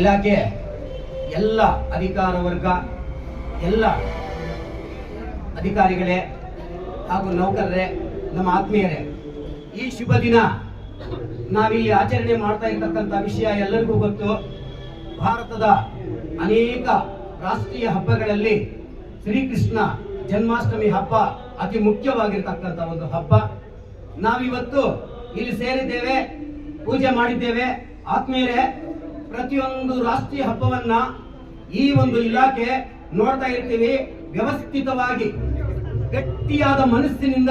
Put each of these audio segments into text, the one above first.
ಇಲಾಖೆ, ಎಲ್ಲ ಅಧಿಕಾರ ವರ್ಗ, ಎಲ್ಲ ಅಧಿಕಾರಿಗಳೇ ಹಾಗೂ ನೌಕರರೇ, ನಮ್ಮ ಆತ್ಮೀಯರೇ, ಈ ಶುಭ ದಿನ ನಾವಿಲ್ಲಿ ಆಚರಣೆ ಮಾಡ್ತಾ ಇರ್ತಕ್ಕಂಥ ವಿಷಯ ಎಲ್ಲರಿಗೂ ಗೊತ್ತು. ಭಾರತದ ಅನೇಕ ರಾಷ್ಟ್ರೀಯ ಹಬ್ಬಗಳಲ್ಲಿ ಶ್ರೀಕೃಷ್ಣ ಜನ್ಮಾಷ್ಟಮಿ ಹಬ್ಬ ಅತಿ ಮುಖ್ಯವಾಗಿರ್ತಕ್ಕಂಥ ಒಂದು ಹಬ್ಬ. ನಾವಿವತ್ತು ಇಲ್ಲಿ ಸೇರಿದ್ದೇವೆ, ಪೂಜೆ ಮಾಡಿದ್ದೇವೆ. ಆತ್ಮೀಯರೇ ಪ್ರತಿಯೊಂದು ರಾಷ್ಟ್ರೀಯ ಹಬ್ಬವನ್ನ ಈ ಒಂದು ಇಲಾಖೆ ನೋಡ್ತಾ ಇರ್ತೀವಿ. ವ್ಯವಸ್ಥಿತವಾಗಿ, ಗಟ್ಟಿಯಾದ ಮನಸ್ಸಿನಿಂದ,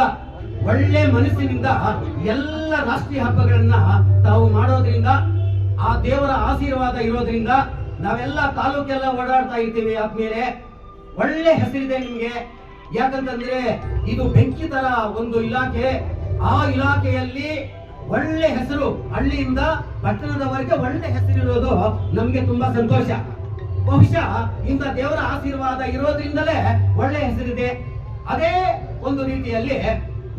ಒಳ್ಳೆ ಮನಸ್ಸಿನಿಂದ ಎಲ್ಲ ರಾಷ್ಟ್ರೀಯ ಹಬ್ಬಗಳನ್ನ ತಾವು ಮಾಡೋದ್ರಿಂದ, ಆ ದೇವರ ಆಶೀರ್ವಾದ ಇರೋದ್ರಿಂದ ನಾವೆಲ್ಲ ತಾಲೂಕೆಲ್ಲ ಓಡಾಡ್ತಾ ಇರ್ತೀವಿ ಆದ್ಮೇಲೆ ಒಳ್ಳೆ ಹೆಸರಿದೆ ನಿಮ್ಗೆ. ಯಾಕಂತಂದ್ರೆ ಇದು ಬೆಂಕಿ ತರ ಒಂದು ಇಲಾಖೆ. ಆ ಇಲಾಖೆಯಲ್ಲಿ ಒಳ್ಳೆ ಹೆಸರು ಹಳ್ಳಿಯಿಂದ ಪಟ್ಟಣದವರೆಗೆ ಒಳ್ಳೆ ಹೆಸರಿರೋದು ನಮ್ಗೆ ತುಂಬಾ ಸಂತೋಷ. ಬಹುಶಃ ಇಂಥ ದೇವರ ಆಶೀರ್ವಾದ ಇರೋದ್ರಿಂದಲೇ ಒಳ್ಳೆ ಹೆಸರಿದೆ. ಅದೇ ಒಂದು ರೀತಿಯಲ್ಲಿ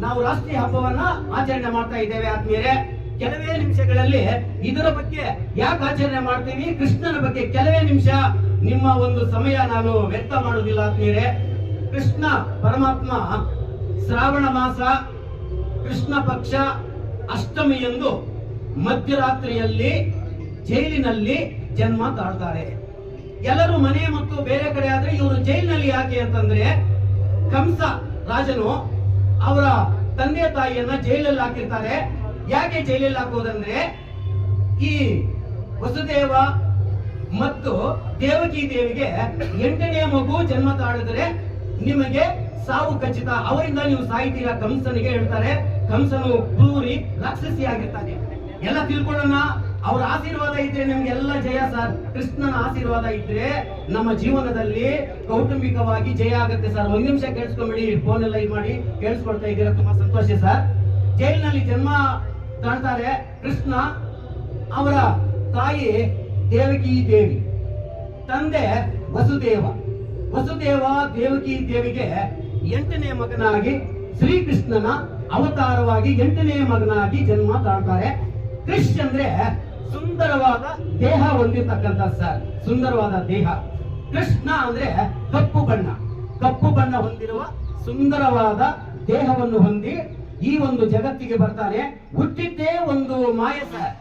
ನಾವು ರಾಷ್ಟ್ರೀಯ ಹಬ್ಬವನ್ನ ಆಚರಣೆ ಮಾಡ್ತಾ ಇದ್ದೇವೆ ಆತ್ಮೀಯರೇ. ಕೆಲವೇ ನಿಮಿಷಗಳಲ್ಲಿ ಇದರ ಬಗ್ಗೆ ಯಾಕೆ ಆಚರಣೆ ಮಾಡ್ತೀವಿ? ಕೃಷ್ಣನ ಬಗ್ಗೆ ಕೆಲವೇ ನಿಮಿಷ ನಿಮ್ಮ ಒಂದು ಸಮಯ ನಾನು ವ್ಯರ್ಥ ಮಾಡುವುದಿಲ್ಲ ಆತ್ಮೀಯರೇ. ಕೃಷ್ಣ ಪರಮಾತ್ಮ ಶ್ರಾವಣ ಮಾಸ, ಕೃಷ್ಣ ಪಕ್ಷ ಅಷ್ಟಮಿಯಂದು ಮಧ್ಯರಾತ್ರಿಯಲ್ಲಿ ಜೈಲಿನಲ್ಲಿ ಜನ್ಮ ತಾಳ್ತಾರೆ. ಎಲ್ಲರೂ ಮನೆ ಮತ್ತು ಬೇರೆ ಕಡೆ ಆದ್ರೆ ಇವರು ಜೈಲಿನಲ್ಲಿ ಯಾಕೆ ಅಂತಂದ್ರೆ ಕಂಸ ರಾಜನು ಅವರ ತಂದೆ ತಾಯಿಯನ್ನ ಜೈಲಲ್ಲಿ ಹಾಕಿರ್ತಾರೆ. ಯಾಕೆ ಜೈಲಲ್ಲಿ ಹಾಕೋದಂದ್ರೆ ಈ ವಸುದೇವ ಮತ್ತು ದೇವಕಿ ದೇವಿಗೆ ಎಂಟನೇ ಮಗು ಜನ್ಮ ತಾಳಿದ್ರೆ ನಿಮಗೆ ಸಾವು ಖಚಿತ. ಅವರಿಂದ ನೀವು ಸಾಯ್ತೀರಾ ಕಂಸನಿಗೆ ಹೇಳ್ತಾರೆ. ಕಂಸನು ಕ್ರೂರಿ ರಾಕ್ಷಸಿ ಆಗಿರ್ತಾನೆ ಎಲ್ಲ ತಿಳ್ಕೊಳ್ಳೋಣ. ಅವರ ಆಶೀರ್ವಾದ ಇದ್ರೆ ನಿಮ್ಗೆಲ್ಲ ಜಯ ಸರ್. ಕೃಷ್ಣನ ಆಶೀರ್ವಾದ ಇದ್ರೆ ನಮ್ಮ ಜೀವನದಲ್ಲಿ ಕೌಟುಂಬಿಕವಾಗಿ ಜಯ ಆಗುತ್ತೆ ಸರ್. ಒಂದ್ ನಿಮಿಷ ಕೇಳಿಸ್ಕೊಂಬಿಡಿ ಫೋನ್ ಎಲ್ಲ ಇದು ಮಾಡಿ. ಕೇಳಿಸ್ಕೊಳ್ತಾ ಇದ್ದೀರಾ? ತುಂಬಾ ಸಂತೋಷ ಸರ್. ಜೈಲಿನಲ್ಲಿ ಜನ್ಮ ತಾಳ್ತಾರೆ ಕೃಷ್ಣ. ಅವರ ತಾಯಿ ದೇವಕಿ ದೇವಿ. ತಂದೆ ವಸುದೇವ. ವಸುದೇವ ದೇವಕಿ ದೇವಿಗೆ ಎಂಟನೇ ಮಗನಾಗಿ ಶ್ರೀಕೃಷ್ಣನ ಅವತಾರವಾಗಿ ಎಂಟನೇ ಮಗನಾಗಿ ಜನ್ಮ ತಾಳ್ತಾರೆ. ಕೃಷ್ ಅಂದ್ರೆ ಸುಂದರವಾದ ದೇಹ ಹೊಂದಿರ್ತಕ್ಕಂಥ ಸರ್, ಸುಂದರವಾದ ದೇಹ. ಕೃಷ್ಣ ಅಂದ್ರೆ ಕಪ್ಪು ಬಣ್ಣ. ಕಪ್ಪು ಬಣ್ಣ ಹೊಂದಿರುವ ಸುಂದರವಾದ ದೇಹವನ್ನು ಹೊಂದಿ ಈ ಒಂದು ಜಗತ್ತಿಗೆ ಬರ್ತಾನೆ ಹುಟ್ಟಿದ್ದೇ ಒಂದು ಮಾಯೆ ಸರ್.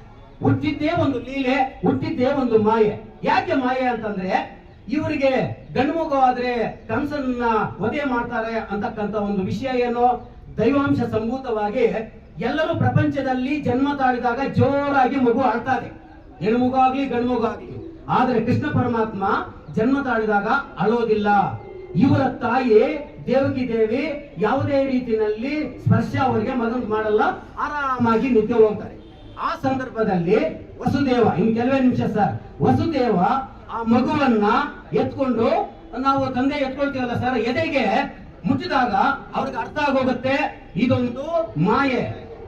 ಹುಟ್ಟಿದ್ದೇ ಒಂದು ಲೀಲೆ, ಹುಟ್ಟಿದ್ದೇ ಒಂದು ಮಾಯೆ. ಯಾಕೆ ಮಾಯೆ ಅಂತಂದ್ರೆ ಇವರಿಗೆ ಆದ್ರೆ ಕನಸನ್ನ ವಧೆ ಮಾಡ್ತಾರೆ ಅಂತಕ್ಕಂತ ಒಂದು ವಿಷಯ ಏನು? ದೈವಾಂಶ ಸಂಭೂತವಾಗಿ ಎಲ್ಲರೂ ಪ್ರಪಂಚದಲ್ಲಿ ಜನ್ಮ ತಾಳಿದಾಗ ಜೋರಾಗಿ ಮಗು ಆಡ್ತಾರೆ. ಹೆಣ್ಮಗು ಆಗ್ಲಿ ಗಂಡು ಮಗು ಆಗ್ಲಿ. ಆದ್ರೆ ಕೃಷ್ಣ ಪರಮಾತ್ಮ ಜನ್ಮ ತಾಳಿದಾಗ ಅಳೋದಿಲ್ಲ. ಇವರ ತಾಯಿ ದೇವಕಿ ದೇವಿ ಯಾವುದೇ ರೀತಿಯಲ್ಲಿ ಸ್ಪರ್ಶ ಅವರಿಗೆ ಮಗನ್ ಮಾಡಲ್ಲ, ಆರಾಮಾಗಿ ನಿದ್ದೆ ಹೋಗ್ತಾರೆ. ಆ ಸಂದರ್ಭದಲ್ಲಿ ವಸುದೇವ ಇನ್ ಕೆಲವೇ ನಿಮಿಷ ಸರ್, ವಸುದೇವ ಆ ಮಗುವನ್ನ ಎತ್ಕೊಂಡು, ನಾವು ತಂದೆ ಎತ್ಕೊಳ್ತೀವಲ್ಲ ಸರ್ ಎದೆಗೆ ಮುಟ್ಟಿದಾಗ ಅವ್ರಿಗೆ ಅರ್ಥ ಆಗೋಗುತ್ತೆ? ಇದೊಂದು ಮಾಯೆ.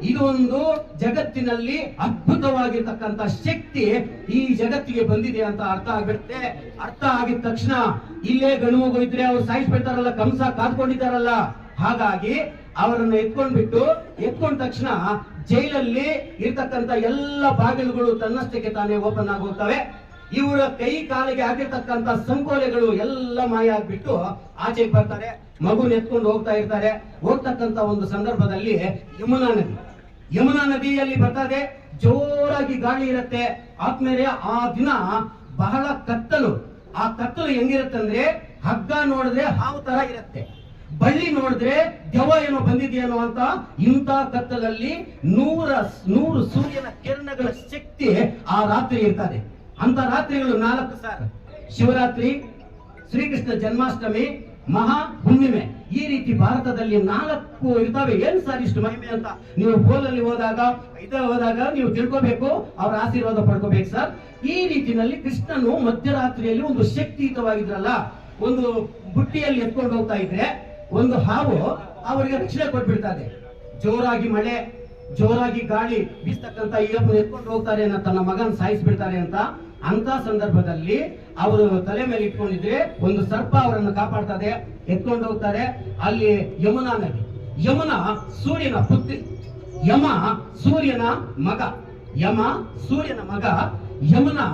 ಇದೊಂದು ಜಗತ್ತಿನಲ್ಲಿ ಅದ್ಭುತವಾಗಿರ್ತಕ್ಕಂಥ ಶಕ್ತಿ ಈ ಜಗತ್ತಿಗೆ ಬಂದಿದೆ ಅಂತ ಅರ್ಥ ಆಗ್ಬಿಡುತ್ತೆ. ಅರ್ಥ ಆಗಿದ ತಕ್ಷಣ ಇಲ್ಲೇ ಗಣು ಮಗು ಇದ್ರೆ ಅವ್ರು ಸಾಯಿಸ್ಬಿಡ್ತಾರಲ್ಲ, ಕಂಸ ಕಾದ್ಕೊಂಡಿದ್ದಾರಲ್ಲ. ಹಾಗಾಗಿ ಅವರನ್ನು ಎತ್ಕೊಂಡ್ಬಿಟ್ಟು, ಎತ್ಕೊಂಡ ತಕ್ಷಣ ಜೈಲಲ್ಲಿ ಇರ್ತಕ್ಕಂಥ ಎಲ್ಲ ಬಾಗಿಲುಗಳು ತನ್ನಷ್ಟಕ್ಕೆ ತಾನೇ ಓಪನ್ ಆಗೋಗ್ತವೆ. ಇವರ ಕೈ ಕಾಲಿಗೆ ಆಗಿರ್ತಕ್ಕಂತ ಸಂಕೋಲೆಗಳು ಎಲ್ಲ ಮಾಯ ಆಗ್ಬಿಟ್ಟು ಆಚೆಗೆ ಬರ್ತಾರೆ, ಮಗು ನೆತ್ಕೊಂಡು ಹೋಗ್ತಾ ಇರ್ತಾರೆ. ಹೋಗ್ತಕ್ಕಂತ ಒಂದು ಸಂದರ್ಭದಲ್ಲಿ ಯಮುನಾ ನದಿ. ಯಮುನಾ ನದಿಯಲ್ಲಿ ಬರ್ತದೆ, ಜೋರಾಗಿ ಗಾಳಿ ಇರುತ್ತೆ. ಆದ್ಮೇಲೆ ಆ ದಿನ ಬಹಳ ಕತ್ತಲು. ಆ ಕತ್ತಲು ಹೆಂಗಿರುತ್ತೆ ಅಂದ್ರೆ ಹಗ್ಗ ನೋಡಿದ್ರೆ ಹಾವು ತರ ಇರುತ್ತೆ. ಬಳ್ಳಿ ನೋಡಿದ್ರೆ ದೆವ್ವ ಏನೋ ಬಂದಿದೆಯೇನೋ ಅಂತ ಇಂಥ ಕತ್ತಲಲ್ಲಿ ನೂರ, ನೂರು ಸೂರ್ಯನ ಕಿರಣಗಳ ಶಕ್ತಿ ಆ ರಾತ್ರಿ ಇರ್ತದೆ. ಅಂತ ರಾತ್ರಿಗಳು ನಾಲ್ಕು ಸರ್ ಶಿವರಾತ್ರಿ, ಶ್ರೀಕೃಷ್ಣ ಜನ್ಮಾಷ್ಟಮಿ, ಮಹಾ ಹುಣ್ಣಿಮೆ. ಈ ರೀತಿ ಭಾರತದಲ್ಲಿ ನಾಲ್ಕು ಇರ್ತವೆ. ಏನ್ ಸರ್ ಇಷ್ಟು ಮಹಿಮೆ ಅಂತ ನೀವು ಫೋನಲ್ಲಿ ಹೋದಾಗ, ಇದ ಹೋದಾಗ ನೀವು ತಿಳ್ಕೋಬೇಕು, ಅವರ ಆಶೀರ್ವಾದ ಪಡ್ಕೋಬೇಕು ಸರ್. ಈ ರೀತಿನಲ್ಲಿ ಕೃಷ್ಣನು ಮಧ್ಯರಾತ್ರಿಯಲ್ಲಿ ಒಂದು ಶಕ್ತಿಯುತವಾಗಿದ್ರಲ್ಲ, ಒಂದು ಬುಟ್ಟಿಯಲ್ಲಿ ಎತ್ಕೊಂಡು ಹೋಗ್ತಾ ಇದ್ರೆ, ಒಂದು ಹಾವು ಅವರಿಗೆ ರಕ್ಷಣೆ ಕೊಟ್ಬಿಡ್ತದೆ. ಜೋರಾಗಿ ಮಳೆ, ಜೋರಾಗಿ ಗಾಳಿ ಬೀಸ್ತಕ್ಕಂತ ಈ ಎತ್ಕೊಂಡು ಹೋಗ್ತಾರೆ ಅಂತ ತನ್ನ ಮಗನ ಸಾಯಿಸ್ಬಿಡ್ತಾರೆ ಅಂತ ಅಂತ ಸಂದರ್ಭದಲ್ಲಿ ಅವರು ತಲೆ ಮೇಲೆ ಇಟ್ಕೊಂಡಿದ್ರೆ ಒಂದು ಸರ್ಪ ಅವರನ್ನು ಕಾಪಾಡ್ತದೆ, ಎತ್ಕೊಂಡು ಹೋಗ್ತಾರೆ. ಅಲ್ಲಿ ಯಮುನಾ ನದಿ. ಯಮುನಾ ಸೂರ್ಯನ ಪುತ್ರಿ. ಯಮ ಸೂರ್ಯನ ಮಗ. ಯಮ ಸೂರ್ಯನ ಮಗ, ಯಮುನಾ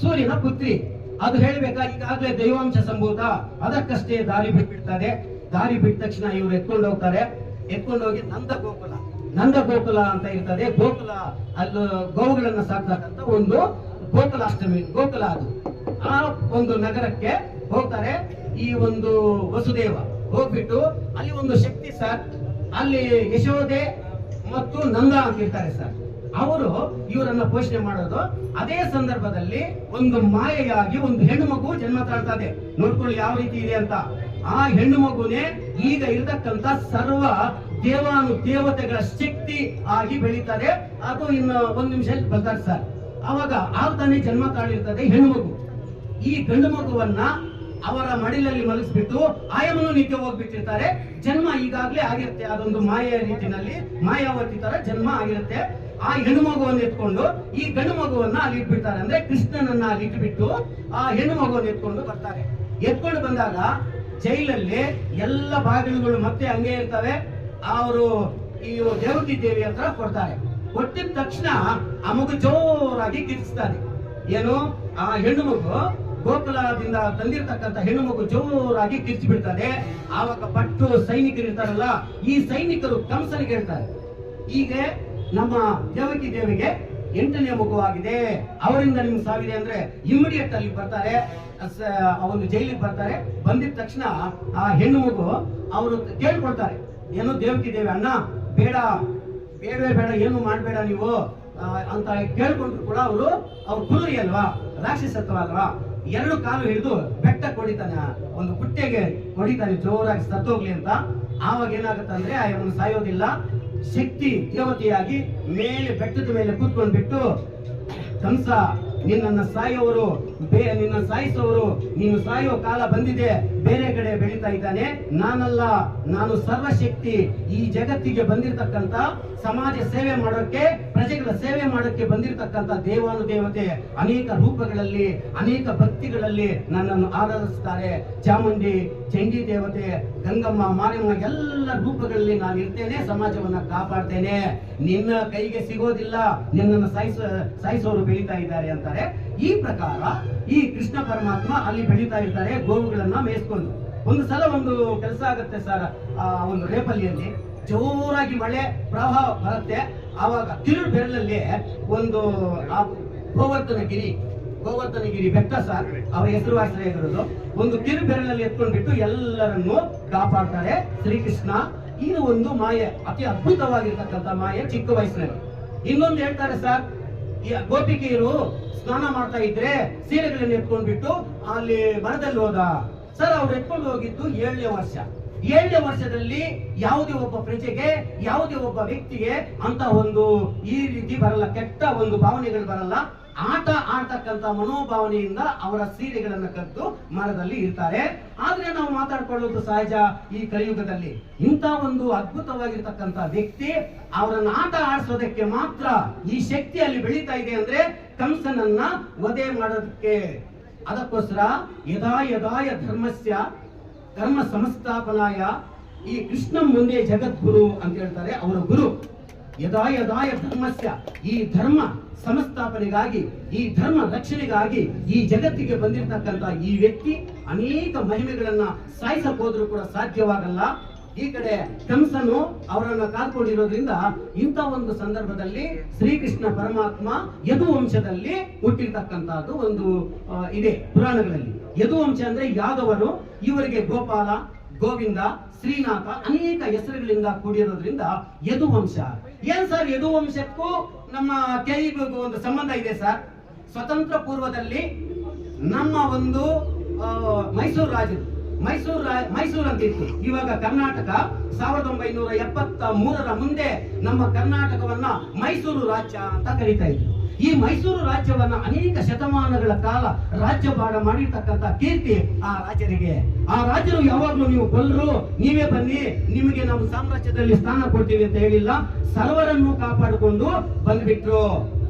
ಸೂರ್ಯನ ಪುತ್ರಿ. ಅದು ಹೇಳಬೇಕಾಗಿ ಈಗಾಗಲೇ ದೈವಾಂಶ ಸಂಭೂತ. ಅದಕ್ಕಷ್ಟೇ ದಾರಿ ಬಿಟ್ಬಿಡ್ತಾರೆ ದಾರಿ ಬಿಟ್ಟ ತಕ್ಷಣ ಇವರು ಎತ್ಕೊಂಡು ಹೋಗ್ತಾರೆ. ಎತ್ಕೊಂಡು ಹೋಗಿ ನಂದ ಗೋಕುಲ ನಂದ ಗೋಕುಲ ಅಂತ ಇರ್ತದೆ. ಗೋಕುಲ, ಅಲ್ಲಿ ಗೋವುಗಳನ್ನ ಸಾಕ್ತಕ್ಕಂಥ ಒಂದು ಗೋಕುಲಾಷ್ಟಮಿ ಗೋಕುಲ ಅದು ಆ ಒಂದು ನಗರಕ್ಕೆ ಹೋಗ್ತಾರೆ ಈ ಒಂದು ವಸುದೇವ. ಹೋಗ್ಬಿಟ್ಟು ಅಲ್ಲಿ ಒಂದು ಶಕ್ತಿ ಸರ್. ಅಲ್ಲಿ ಯಶೋದೆ ಮತ್ತು ನಂದ ಅಂತ ಇರ್ತಾರೆ ಸರ್. ಅವರು ಇವರನ್ನ ಪೋಷಣೆ ಮಾಡೋದು. ಅದೇ ಸಂದರ್ಭದಲ್ಲಿ ಒಂದು ಮಾಯೆಯಾಗಿ ಒಂದು ಹೆಣ್ಣು ಮಗು ಜನ್ಮ ತಾಳ್ತದೆ. ನೋಡ್ಕೊಳ್ಳಿ ಯಾವ ರೀತಿ ಇದೆ ಅಂತ. ಆ ಹೆಣ್ಣು ಮಗುನೇ ಈಗ ಇರತಕ್ಕಂತ ಸರ್ವ ದೇವಾನು ದೇವತೆಗಳ ಶಕ್ತಿ ಆಗಿ ಬೆಳೀತದೆ. ಅದು ಇನ್ನು ಒಂದು ನಿಮಿಷ ಬರ್ತಾರೆ ಸರ್. ಅವಾಗ ಆಗ್ತಾನೆ ಜನ್ಮ ತಾಳಿರ್ತದೆ ಹೆಣ್ಣು ಮಗು. ಈ ಗಂಡು ಮಗುವನ್ನ ಅವರ ಮಡಿಲಲ್ಲಿ ಮಲಗಿಸ್ಬಿಟ್ಟು ಆಯಮನು ನಿತ್ಯ ಹೋಗ್ಬಿಟ್ಟಿರ್ತಾರೆ. ಜನ್ಮ ಈಗಾಗಲೇ ಆಗಿರುತ್ತೆ. ಅದೊಂದು ಮಾಯ ರೀತಿನಲ್ಲಿ ಮಾಯಾವತಿ ತರ ಜನ್ಮ ಆಗಿರುತ್ತೆ. ಆ ಹೆಣ್ಣು ಮಗುವನ್ನು ಎತ್ಕೊಂಡು ಈ ಗಂಡು ಮಗುವನ್ನ ಅಲ್ಲಿ ಇಟ್ಬಿಡ್ತಾರೆ. ಅಂದ್ರೆ ಕೃಷ್ಣನನ್ನ ಅಲ್ಲಿ ಇಟ್ಬಿಟ್ಟು ಆ ಹೆಣ್ಣು ಮಗುವನ್ನು ಎತ್ಕೊಂಡು ಬರ್ತಾರೆ. ಎತ್ಕೊಂಡು ಬಂದಾಗ ಜೈಲಲ್ಲಿ ಎಲ್ಲ ಬಾಗಿಲುಗಳು ಮತ್ತೆ ಹಂಗೆ ಇರ್ತವೆ. ಅವರು ಈ ದೇವತಿ ದೇವಿ ಹತ್ರ ಕೊಡ್ತಾರೆ. ಕೊಟ್ಟಿದ ತಕ್ಷಣ ಆ ಮಗು ಜೋರಾಗಿ ಕಿರಿಸ್ತಾರೆ ಏನು? ಆ ಹೆಣ್ಣು ಮಗು ಗೋಕುಲದಿಂದ ತಂದಿರತಕ್ಕಂತ ಹೆಣ್ಣು ಮಗು ಜೋರಾಗಿ ಕಿರ್ಚಿ ಬಿಡ್ತಾರೆ ಆವಾಗ ಪಟ್ಟು ಸೈನಿಕರು ಇರ್ತಾರಲ್ಲ, ಈ ಸೈನಿಕರು ಕಂಸನಿಗೆ ಹೇಳ್ತಾರೆ. ಈಗ ನಮ್ಮ ದೇವಕಿ ದೇವಿಗೆ ಎಂಟನೇ ಮಗುವಾಗಿದೆ ಅವರಿಂದ ನಿಮ್ಗೆ ಸಾವಿದೆ ಅಂದ್ರೆ ಇಮಿಡಿಯೇಟ್ ಅಲ್ಲಿ ಬರ್ತಾರೆ. ಅವನು ಜೈಲಿಗೆ ಬರ್ತಾರೆ. ಬಂದಿದ ತಕ್ಷಣ ಆ ಹೆಣ್ಣು ಮಗು ಅವರು ಕೇಳ್ಕೊಳ್ತಾರೆ. ಏನು, ದೇವಕಿ ದೇವಿ, ಅಣ್ಣ, ಬೇಡ. ಬೇಡವೇ ಬೇಡ, ಏನು ಮಾಡಬೇಡ ನೀವು ಅಂತ ಕೇಳ್ಕೊಂಡ್ರು ಕೂಡ ಅವರು, ಅವ್ರ ಕುದುರೆ ಅಲ್ವಾ ರಾಕ್ಷಸತ್ವ ಅಲ್ವಾ, ಎರಡು ಕಾಲು ಹಿಡಿದು ಬೆಟ್ಟ ಕೊಡಿತಾನೆ, ಒಂದು ಕುಟ್ಟೆಗೆ ಹೊಡಿತಾನೆ, ಜೋರಾಗಿ ಸತ್ತೋಗ್ಲಿ ಅಂತ. ಆವಾಗ ಏನಾಗುತ್ತೆ ಅಂದ್ರೆ ಇವನು ಸಾಯೋದಿಲ್ಲ. ಶಕ್ತಿ, ದೇವತೆಯಾಗಿ ಮೇಲೆ ಬೆಟ್ಟದ ಮೇಲೆ ಕೂತ್ಕೊಂಡ್ಬಿಟ್ಟು ಕಂಸ ನಿನ್ನನ್ನ ಸಾಯೋರು ಬೇ ನಿನ್ನ ಸಾಯಿಸೋರು ನೀನು ಸಾಯೋ ಕಾಲ ಬಂದಿದೆ. ಬೇರೆ ಕಡೆ ಬೆಳೀತಾ ಇದ್ದಾನೆ. ನಾನಲ್ಲ, ನಾನು ಸರ್ವಶಕ್ತಿ. ಈ ಜಗತ್ತಿಗೆ ಬಂದಿರತಕ್ಕಂತ ಸಮಾಜ ಸೇವೆ ಮಾಡೋಕ್ಕೆ, ಪ್ರಜೆಗಳ ಸೇವೆ ಮಾಡೋಕ್ಕೆ ಬಂದಿರತಕ್ಕಂತ ದೇವಾನು ದೇವತೆ ಅನೇಕ ರೂಪಗಳಲ್ಲಿ, ಅನೇಕ ಭಕ್ತಿಗಳಲ್ಲಿ ನನ್ನನ್ನು ಆರಾಧಿಸ್ತಾರೆ. ಚಾಮುಂಡಿ ಚಂಡಿ ದೇವತೆ, ಗಂಗಮ್ಮ ಮಾರಮ್ಮ ಎಲ್ಲ ರೂಪಗಳಲ್ಲಿ ನಾನು ಇರ್ತೇನೆ, ಸಮಾಜವನ್ನ ಕಾಪಾಡ್ತೇನೆ. ನಿನ್ನ ಕೈಗೆ ಸಿಗೋದಿಲ್ಲ, ನಿನ್ನನ್ನು ಸಾಯಿಸ, ಸಾಯಿಸೋರು ಬೆಳೀತಾ ಇದ್ದಾರೆ ಅಂತಾರೆ. ಈ ಪ್ರಕಾರ ಈ ಕೃಷ್ಣ ಪರಮಾತ್ಮ ಅಲ್ಲಿ ಬೆಳೀತಾ ಇರ್ತಾರೆ, ಗೋವುಗಳನ್ನ ಮೇಯಿಸ್ಕೊಂಡು. ಒಂದು ಸಲ ಒಂದು ಕೆಲಸ ಆಗುತ್ತೆ ಸರ್, ಆ ಒಂದು ರೇಪಲ್ಲಿಯಲ್ಲಿ. ಜೋರಾಗಿ ಮಳೆ, ಪ್ರವಾಹ ಬರುತ್ತೆ. ಆವಾಗ ತಿರುಳು ಬೆರಳಲ್ಲಿ ಒಂದು ಗೋವರ್ಧನಗಿರಿ ಗೋವರ್ಧನಗಿರಿ ಬೆಟ್ಟ ಸರ್, ಅವರ ಹೆಸರುವಾಸನೆ ಇರೋದು ಒಂದು ಕಿರು ಬೆರಳಲ್ಲಿ ಎತ್ಕೊಂಡ್ಬಿಟ್ಟು ಎಲ್ಲರನ್ನು ಕಾಪಾಡ್ತಾರೆ. ಶ್ರೀಕೃಷ್ಣ, ಇದು ಒಂದು ಮಾಯೆ, ಅತಿ ಅದ್ಭುತವಾಗಿರ್ತಕ್ಕಂಥ ಮಾಯೆ ಚಿಕ್ಕ ವಯಸ್ಸಿನಲ್ಲಿ. ಇನ್ನೊಂದು ಹೇಳ್ತಾರೆ ಸರ್, ಈ ಗೋಪಿಕೆಯರು ಸ್ನಾನ ಮಾಡ್ತಾ ಇದ್ರೆ ಸೀರೆಗಳನ್ನ ಎತ್ಕೊಂಡ್ಬಿಟ್ಟು ಅಲ್ಲಿ ಮರದಲ್ಲಿ ಹೋದ. ಸರ್, ಅವ್ರು ಎತ್ಕೊಂಡು ಹೋಗಿದ್ದು ಏಳನೇ ವರ್ಷ. ಏಳನೇ ವರ್ಷದಲ್ಲಿ ಯಾವುದೇ ಒಬ್ಬ ಪ್ರಜೆಗೆ, ಯಾವುದೇ ಒಬ್ಬ ವ್ಯಕ್ತಿಗೆ ಅಂತ ಒಂದು ಈ ರೀತಿ ಬರಲ್ಲ, ಕೆಟ್ಟ ಒಂದು ಭಾವನೆಗಳು ಬರಲ್ಲ. ಆಟ ಆಡ್ತಕ್ಕಂತ ಮನೋಭಾವನೆಯಿಂದ ಅವರ ಸೀರೆಗಳನ್ನು ಕದ್ದು ಮರದಲ್ಲಿ ಇರ್ತಾರೆ ಆದ್ರೆ ನಾವು ಮಾತಾಡ್ಕೊಳ್ಳೋದು ಸಹಜ ಈ ಕಲಿಯುಗದಲ್ಲಿ. ಇಂಥ ಒಂದು ಅದ್ಭುತವಾಗಿರ್ತಕ್ಕಂತ ವ್ಯಕ್ತಿ ಅವರನ್ನ ಆಟ ಆಡಿಸೋದಕ್ಕೆ ಮಾತ್ರ ಈ ಶಕ್ತಿ ಅಲ್ಲಿ ಬೆಳೀತಾ ಇದೆ ಅಂದ್ರೆ ಕಂಸನನ್ನ ವಧೆ ಮಾಡೋದಕ್ಕೆ. ಅದಕ್ಕೋಸ್ಕರ ಯದಾ ಯದಾಯ ಧರ್ಮಸ್ಯ ಧರ್ಮ ಸಂಸ್ಥಾಪನಾಯ ಈ ಕೃಷ್ಣ ಮುಂದೆ ಜಗದ್ಗುರು ಅಂತ ಹೇಳ್ತಾರೆ ಅವರ ಗುರು. ಯದಾ ಯದಾಯ ಧರ್ಮಸ್ಯ. ಈ ಧರ್ಮ ಸಮಸ್ಥಾಪನೆಗಾಗಿ, ಈ ಧರ್ಮ ರಕ್ಷಣೆಗಾಗಿ ಈ ಜಗತ್ತಿಗೆ ಬಂದಿರತಕ್ಕಂತ ಈ ವ್ಯಕ್ತಿ ಅನೇಕ ಮಹಿಮೆಗಳನ್ನ ಸಾಯಿಸಕ್ ಹೋದ್ರೂ ಕೂಡ ಸಾಧ್ಯವಾಗಲ್ಲ. ಈ ಕಡೆ ಕಂಸನು ಅವರನ್ನ ಕಾದ್ಕೊಂಡಿರೋದ್ರಿಂದ ಇಂಥ ಒಂದು ಸಂದರ್ಭದಲ್ಲಿ ಶ್ರೀಕೃಷ್ಣ ಪರಮಾತ್ಮ ಯದುವಂಶದಲ್ಲಿ ಹುಟ್ಟಿರ್ತಕ್ಕಂತಹದ್ದು ಒಂದು ಇದೆ ಪುರಾಣಗಳಲ್ಲಿ. ಯದುವಂಶ ಅಂದ್ರೆ ಯಾದವರು, ಇವರಿಗೆ ಗೋಪಾಲ, ಗೋವಿಂದ ಶ್ರೀನಾಥ ಅನೇಕ ಹೆಸರುಗಳಿಂದ ಕೂಡಿರೋದ್ರಿಂದ ಯದುವಂಶ. ಏನ್ ಸರ್ ಯದುವಂಶಕ್ಕೂ ನಮ್ಮ ಕೆಇಬಿಗೂ ಒಂದು ಸಂಬಂಧ ಇದೆ ಸರ್? ಸ್ವತಂತ್ರ ಪೂರ್ವದಲ್ಲಿ ನಮ್ಮ ಒಂದು ಮೈಸೂರು ರಾಜರು, ಮೈಸೂರು ಮೈಸೂರು ಅಂತ ಇತ್ತು ಇವಾಗ ಕರ್ನಾಟಕ ಸಾವಿರದ ಒಂಬೈನೂರ ಎಪ್ಪತ್ತ ಮೂರರ ಮುಂದೆ ನಮ್ಮ ಕರ್ನಾಟಕವನ್ನ ಮೈಸೂರು ರಾಜ್ಯ ಅಂತ ಕರೀತಾ ಇದ್ರು. ಈ ಮೈಸೂರು ರಾಜ್ಯವನ್ನ ಅನೇಕ ಶತಮಾನಗಳ ಕಾಲ ರಾಜ್ಯಭಾರ ಮಾಡಿರ್ತಕ್ಕಂತ ಕೀರ್ತಿ ಆ ರಾಜರಿಗೆ. ಆ ರಾಜರು ಯಾವಾಗ್ಲೂ ನೀವು ಕೊಲ್ಲರು ನೀವೇ ಬನ್ನಿ, ನಿಮಗೆ ನಮ್ಮ ಸಾಮ್ರಾಜ್ಯದಲ್ಲಿ ಸ್ಥಾನ ಕೊಡ್ತೀವಿ ಅಂತ ಹೇಳಿಲ್ಲ. ಸರ್ವರನ್ನು ಕಾಪಾಡಿಕೊಂಡು ಬಂದ್ಬಿಟ್ರು.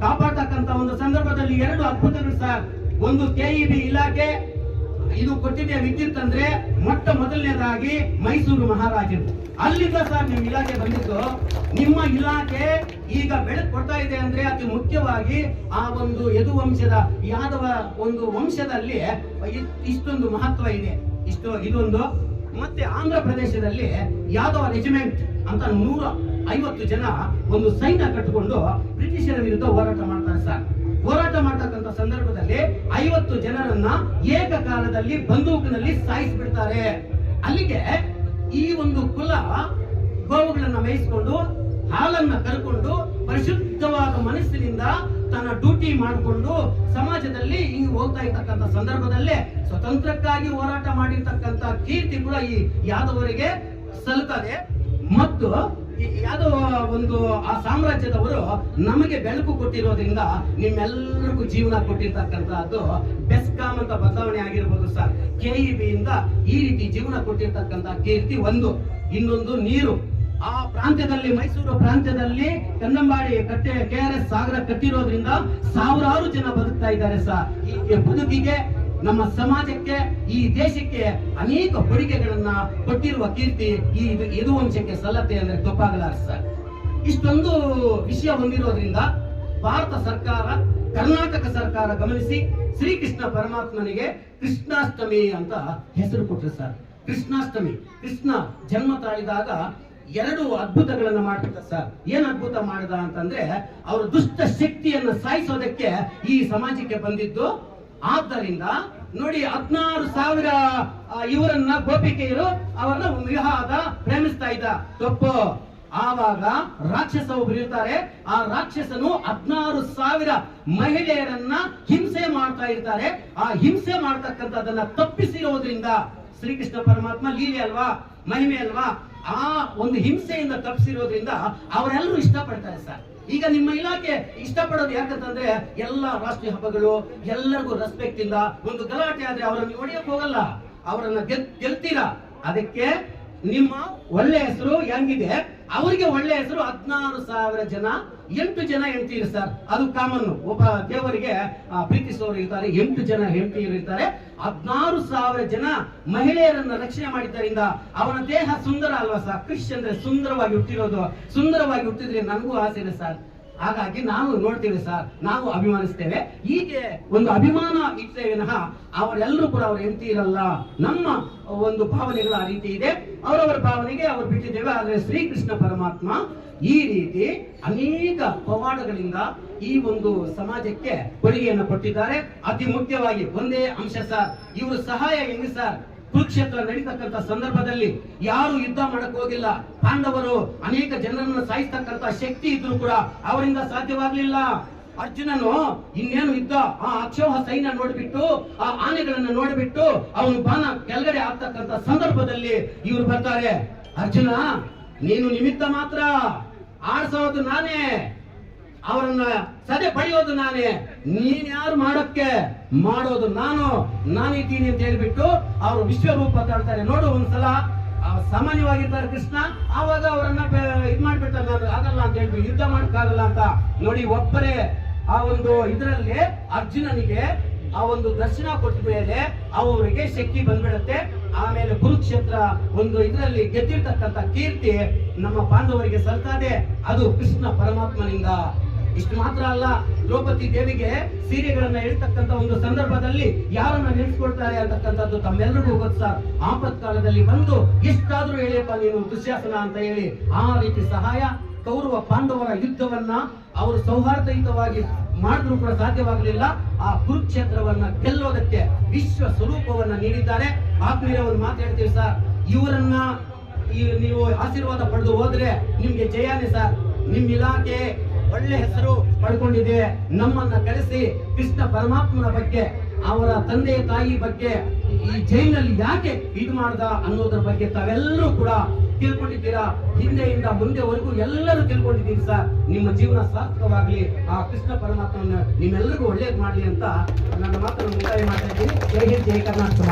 ಕಾಪಾಡ್ತಕ್ಕಂತ ಒಂದು ಸಂದರ್ಭದಲ್ಲಿ ಎರಡು ಅದ್ಭುತಗಳು ಸರ್. ಒಂದು ಕೆಇಬಿ ಇಲಾಖೆ ಇದು ಕೊಟ್ಟಿದೆ ವಿದ್ಯುತ್ ಅಂದ್ರೆ ಮೊಟ್ಟ ಮೊದಲನೇದಾಗಿ ಮೈಸೂರು ಮಹಾರಾಜರು. ಅಲ್ಲಿಂದ ಸರ್ ನಿಮ್ಮ ಇಲಾಖೆ ಬಂದಿದ್ದು, ನಿಮ್ಮ ಇಲಾಖೆ ಈಗ ಬೆಳಕು ಕೊಡ್ತಾ ಇದೆ ಅಂದ್ರೆ ಅತಿ ಮುಖ್ಯವಾಗಿ ಆ ಒಂದು ಯದು ವಂಶದ ಯಾದವ ಒಂದು ವಂಶದಲ್ಲಿ ಇಷ್ಟೊಂದು ಮಹತ್ವ ಇದೆ. ಇಷ್ಟು, ಇದೊಂದು. ಮತ್ತೆ ಆಂಧ್ರ ಪ್ರದೇಶದಲ್ಲಿ ಯಾದವ ರೆಜಿಮೆಂಟ್ ಅಂತ ನೂರ ಐವತ್ತು ಜನ ಒಂದು ಸೈನ್ಯ ಕಟ್ಟಿಕೊಂಡು ಬ್ರಿಟಿಷರ ವಿರುದ್ಧ ಹೋರಾಟ ಮಾಡ್ತಾರೆ ಸರ್. ಹೋರಾಟ ಮಾಡ್ತಕ್ಕಂಥ ಸಂದರ್ಭದಲ್ಲಿ ಐವತ್ತು ಜನರನ್ನ ಏಕಕಾಲದಲ್ಲಿ ಬಂದೂಕಿನಲ್ಲಿ ಸಾಯಿಸಿಬಿಡ್ತಾರೆ. ಅಲ್ಲಿಗೆ ಈ ಒಂದು ಕುಲ ಗೋವುಗಳನ್ನ ಮೇಯಿಸಿಕೊಂಡು, ಹಾಲನ್ನ ಕರ್ಕೊಂಡು, ಪರಿಶುದ್ಧವಾದ ಮನಸ್ಸಿನಿಂದ ತನ್ನ ಡ್ಯೂಟಿ ಮಾಡಿಕೊಂಡು ಸಮಾಜದಲ್ಲಿ ಹಿಂಗೆ ಹೋಗ್ತಾ ಇರ್ತಕ್ಕಂಥ ಸಂದರ್ಭದಲ್ಲೇ ಸ್ವತಂತ್ರಕ್ಕಾಗಿ ಹೋರಾಟ ಮಾಡಿರ್ತಕ್ಕಂಥ ಕೀರ್ತಿ ಕೂಡ ಈ ಯಾದವರಿಗೆ ಸಲ್ತದೆ ಮತ್ತು ಯಾದವ ಒಂದು ಆ ಸಾಮ್ರಾಜ್ಯದವರು ನಮಗೆ ಬೆಳಕು ಕೊಟ್ಟಿರೋದ್ರಿಂದ ನಿಮ್ಮೆಲ್ಲರಿಗೂ ಜೀವನ ಕೊಟ್ಟಿರ್ತಕ್ಕಂಥದ್ದು ಬೆಸ್ಕಾಮ್ ಅಂತ ಬದಲಾವಣೆ ಆಗಿರ್ಬೋದು ಸರ್. ಇ ಇಂದ ಈ ರೀತಿ ಜೀವನ ಕೊಟ್ಟಿರ್ತಕ್ಕಂಥ ಕೀರ್ತಿ ಒಂದು. ಇನ್ನೊಂದು ನೀರು. ಆ ಪ್ರಾಂತ್ಯದಲ್ಲಿ, ಮೈಸೂರು ಪ್ರಾಂತ್ಯದಲ್ಲಿ ಕನ್ನಂಬಾಡಿ ಕಟ್ಟೆ, ಕೆ ಆರ್ ಎಸ್ ಸಾಗರ ಕಟ್ಟಿರೋದ್ರಿಂದ ಸಾವಿರಾರು ಜನ ಬದುಕ್ತಾ ಇದ್ದಾರೆ ಸರ್. ಈ ಬದುಕಿಗೆ ನಮ್ಮ ಸಮಾಜಕ್ಕೆ, ಈ ದೇಶಕ್ಕೆ ಅನೇಕ ಕೊಡುಗೆಗಳನ್ನ ಕೊಟ್ಟಿರುವ ಕೀರ್ತಿ ಈ ಇದು- ವಂಶಕ್ಕೆ ಸಲ್ಲತ್ತೆ ಅಂದ್ರೆ ತಪ್ಪಾಗಲಾರ ಸರ್. ಇಷ್ಟೊಂದು ವಿಷಯ ಹೊಂದಿರೋದ್ರಿಂದ ಭಾರತ ಸರ್ಕಾರ, ಕರ್ನಾಟಕ ಸರ್ಕಾರ ಗಮನಿಸಿ ಶ್ರೀಕೃಷ್ಣ ಪರಮಾತ್ಮನಿಗೆ ಕೃಷ್ಣಾಷ್ಟಮಿ ಅಂತ ಹೆಸರು ಕೊಟ್ಟರು ಸರ್. ಕೃಷ್ಣಾಷ್ಟಮಿ, ಕೃಷ್ಣ ಜನ್ಮ ತಾಳಿದಾಗ ಎರಡು ಅದ್ಭುತಗಳನ್ನ ಮಾಡಿದ ಸರ್. ಏನ್ ಅದ್ಭುತ ಮಾಡಿದ ಅಂತಂದ್ರೆ, ಅವರು ದುಷ್ಟ ಶಕ್ತಿಯನ್ನು ಸಾಯಿಸೋದಕ್ಕೆ ಈ ಸಮಾಜಕ್ಕೆ ಬಂದಿದ್ದು ಆದ್ದರಿಂದ ನೋಡಿ ಹದಿನಾರು ಸಾವಿರ ಇವರನ್ನ ಗೋಪಿಕೆಯರು ಅವರನ್ನ ವಿವಾಹದ ಪ್ರೇಮಿಸ್ತಾ ಇದ್ದ. ತಪ್ಪು. ಆವಾಗ ರಾಕ್ಷಸ ಒಬ್ರು ಇರ್ತಾರೆ ಆ ರಾಕ್ಷಸನು ಹದಿನಾರು ಸಾವಿರ ಮಹಿಳೆಯರನ್ನ ಹಿಂಸೆ ಮಾಡ್ತಾ ಇರ್ತಾರೆ. ಆ ಹಿಂಸೆ ಮಾಡ್ತಕ್ಕಂಥದ್ದನ್ನ ತಪ್ಪಿಸಿರೋದ್ರಿಂದ ಶ್ರೀಕೃಷ್ಣ ಪರಮಾತ್ಮ ಲೀಲೆ ಅಲ್ವಾ, ಮಹಿಮೆ ಅಲ್ವಾ, ಆ ಒಂದು ಹಿಂಸೆಯಿಂದ ತಪ್ಪಿಸಿರೋದ್ರಿಂದ ಅವರೆಲ್ಲರೂ ಇಷ್ಟಪಡ್ತಾರೆ ಸರ್. ಈಗ ನಿಮ್ಮ ಇಲಾಖೆ ಇಷ್ಟಪಡೋದು ಯಾಕಂತಂದ್ರೆ ಎಲ್ಲ ರಾಷ್ಟ್ರೀಯ ಹಬ್ಬಗಳು ಎಲ್ಲರಿಗೂ ರೆಸ್ಪೆಕ್ಟ್ ಇಲ್ಲ. ಒಂದು ಗಲಾಟೆ ಆದ್ರೆ ಅವರನ್ನು ಹೊಡೆಯಕ್ ಹೋಗಲ್ಲ. ಅವರನ್ನ ಗೆಲ್, ಗೆಲ್ತೀರಾ? ಅದಕ್ಕೆ ನಿಮ್ಮ ಒಳ್ಳೆ ಹೆಸರು ಹೆಂಗಿದೆ? ಅವರಿಗೆ ಒಳ್ಳೆ ಹೆಸರು ಹದಿನಾರು ಸಾವಿರ ಜನ, ಎಂಟು ಜನ ಹೆಂಡತಿರು ಸರ್. ಅದು ಕಾಮನ್ ಒಬ್ಬ ದೇವರಿಗೆ ಪ್ರೀತಿಸುವವರು ಇರ್ತಾರೆ, ಎಂಟು ಜನ ಹೆಂಡತಿಯರು ಇರ್ತಾರೆ. ಹದಿನಾರು ಸಾವಿರ ಜನ ಮಹಿಳೆಯರನ್ನ ರಕ್ಷಣೆ ಮಾಡಿದ್ದರಿಂದ ಅವನ ದೇಹ ಸುಂದರ ಅಲ್ವಾ ಸರ್? ಕ್ರಿಶ್ ಅಂದ್ರೆ ಸುಂದರವಾಗಿ ಹುಟ್ಟಿರೋದು. ಸುಂದರವಾಗಿ ಹುಟ್ಟಿದ್ರೆ ನನಗೂ ಆಸೆ ಇದೆ ಸರ್. ಹಾಗಾಗಿ ನಾವು ನೋಡ್ತೇವೆ ಸರ್, ನಾವು ಅಭಿಮಾನಿಸ್ತೇವೆ. ಹೀಗೆ ಒಂದು ಅಭಿಮಾನ ಇರ್ತೇವೆ ವಿನಃ ಅವರೆಲ್ಲರೂ ಕೂಡ ಅವ್ರ ಹೆಂಡತಿ ಇರಲ್ಲ ನಮ್ಮ ಒಂದು ಭಾವನೆಗಳು ರೀತಿ ಇದೆ. ಅವರವರ ಭಾವನೆಗೆ ಅವರು ಬಿಟ್ಟಿದ್ದೇವೆ. ಆದರೆ ಶ್ರೀಕೃಷ್ಣ ಪರಮಾತ್ಮ ಈ ರೀತಿ ಅನೇಕ ಪವಾಡಗಳಿಂದ ಈ ಒಂದು ಸಮಾಜಕ್ಕೆ ಕೊಡುಗೆಯನ್ನು ಕೊಟ್ಟಿದ್ದಾರೆ. ಅತಿ ಮುಖ್ಯವಾಗಿ ಒಂದೇ ಅಂಶ ಸರ್, ಇವರು ಸಹಾಯ ಹೆಂಗೆ ಸರ್? ಕುರುಕ್ಷೇತ್ರ ನಡೀತಕ್ಕಂಥ ಸಂದರ್ಭದಲ್ಲಿ ಯಾರು ಯುದ್ಧ ಮಾಡಕ್ ಹೋಗಿಲ್ಲ. ಪಾಂಡವರು ಅನೇಕ ಜನರನ್ನು ಸಾಯಿಸ್ತಕ್ಕಂಥ ಶಕ್ತಿ ಇದ್ರು ಕೂಡ ಅವರಿಂದ ಸಾಧ್ಯವಾಗ್ಲಿಲ್ಲ. ಅರ್ಜುನನು ಇನ್ನೇನು ಇದ್ದ ಆ ಅಕ್ಷೋಹ ಸೈನ್ಯ ನೋಡ್ಬಿಟ್ಟು, ಆ ಆನೆಗಳನ್ನ ನೋಡ್ಬಿಟ್ಟು ಅವನು ಬಾಣ ಕೆಳಗಡೆ ಆಗ್ತಕ್ಕಂತ ಸಂದರ್ಭದಲ್ಲಿ ಇವ್ರು ಬರ್ತಾರೆ. ಅರ್ಜುನ, ನೀನು ನಿಮಿತ್ತ ಮಾತ್ರ ಆಡ್ಸೋದು ನಾನೇ, ಅವರನ್ನ ಸದೆ ಪಡೆಯೋದು ನಾನೇ ನೀನ್ ಯಾರು ಮಾಡಕ್ಕೆ? ಮಾಡೋದು ನಾನು ನಾನಿದ್ದೀನಿ ಅಂತ ಹೇಳ್ಬಿಟ್ಟು ಅವರು ವಿಶ್ವರೂಪ ತಾಳ್ತಾರೆ ನೋಡು ಒಂದ್ಸಲ ಸಾಮಾನ್ಯವಾಗಿರ್ತಾರೆ ಕೃಷ್ಣ, ಆವಾಗ ಅವರನ್ನ ಇದ್ ಮಾಡ್ಬಿಡ್ತಾರೆ ಆಗಲ್ಲ ಅಂತ ಹೇಳ್ಬಿಟ್ಟು ಯುದ್ಧ ಮಾಡಕ್ಕಾಗಲ್ಲ ಅಂತ ನೋಡಿ ಒಬ್ಬರೇ ಆ ಒಂದು ಇದರಲ್ಲಿ ಅರ್ಜುನನಿಗೆ ಆ ಒಂದು ದರ್ಶನ ಕೊಟ್ಟ ಮೇಲೆ ಅವರಿಗೆ ಶಕ್ತಿ ಬಂದ್ಬಿಡುತ್ತೆ. ಆಮೇಲೆ ಕುರುಕ್ಷೇತ್ರ ಒಂದು ಇದರಲ್ಲಿ ಗೆದ್ದಿರ್ತಕ್ಕಂಥ ಕೀರ್ತಿ ನಮ್ಮ ಪಾಂಡವರಿಗೆ ಸಲ್ತಾದೆ ಅದು ಕೃಷ್ಣ ಪರಮಾತ್ಮನಿಂದ. ಇಷ್ಟು ಮಾತ್ರ ಅಲ್ಲ, ದ್ರೌಪದಿ ದೇವಿಗೆ ಸೀರೆಗಳನ್ನ ಇಡ್ತಕ್ಕಂತ ಒಂದು ಸಂದರ್ಭದಲ್ಲಿ ಯಾರನ್ನ ನೆನೆಸ್ಕೊಳ್ತಾರೆ ಅಂತಕ್ಕಂಥದ್ದು ತಮ್ಮೆಲ್ಲರಿಗೂ ಗೊತ್ತ ಆಪತ್ ಆಪತ್ಕಾಲದಲ್ಲಿ ಬಂದು ಎಷ್ಟಾದ್ರೂ ಹೇಳಿಯಪ್ಪ ನೀನು ದುಶ್ಯಾಸನ ಅಂತ ಹೇಳಿ ಆ ರೀತಿ ಸಹಾಯ ಕೌರವ ಪಾಂಡವರ ಯುದ್ಧವನ್ನ ಅವರು ಸೌಹಾರ್ದಯುತವಾಗಿ ಮಾಡಿದ್ರು ಕೂಡ ಸಾಧ್ಯವಾಗಲಿಲ್ಲ. ಆ ಕುರುಕ್ಷೇತ್ರವನ್ನ ಗೆಲ್ಲೋದಕ್ಕೆ ವಿಶ್ವ ಸ್ವರೂಪವನ್ನ ನೀಡಿದ್ದಾರೆ. ಆತ್ಮೀಯ ಒಂದು ಮಾತು ಹೇಳ್ತೀವಿ ಸರ್. ಇವರನ್ನ ನೀವು ಆಶೀರ್ವಾದ ಪಡೆದು ಹೋದ್ರೆ ನಿಮ್ಗೆ ಜಯಾನೇ ಸರ್. ನಿಮ್ ಇಲಾಖೆ ಒಳ್ಳೆ ಹೆಸರು ಪಡ್ಕೊಂಡಿದೆ. ನಮ್ಮನ್ನ ಕರೆಸಿ ಕೃಷ್ಣ ಪರಮಾತ್ಮನ ಬಗ್ಗೆ, ಅವರ ತಂದೆ ತಾಯಿ ಬಗ್ಗೆ, ಈ ಜೈನಲ್ಲಿ ಯಾಕೆ ಇದು ಮಾಡ್ದ ಅನ್ನೋದ್ರ ಬಗ್ಗೆ ತಾವೆಲ್ಲರೂ ಕೂಡ ತಿಳ್ಕೊಂಡಿದ್ದೀರಾ? ಹಿಂದೆಯಿಂದ ಮುಂದೆವರೆಗೂ ಎಲ್ಲರೂ ತಿಳ್ಕೊಂಡಿದ್ದೀರಿ ಸರ್. ನಿಮ್ಮ ಜೀವನ ಸಾರ್ಥಕವಾಗಲಿ, ಆ ಕೃಷ್ಣ ಪರಮಾತ್ಮನ ನಿಮ್ಮೆಲ್ಲರಿಗೂ ಒಳ್ಳೇದು ಮಾಡಲಿ ಅಂತ ನನ್ನ ಮಾತನ್ನು ಮುಕ್ತಾಯ ಮಾಡ್ತಾ ಇದ್ದೀನಿ. ಜೈ ಹಿಂದ್, ಜೈ ಕರ್ನಾಟಕ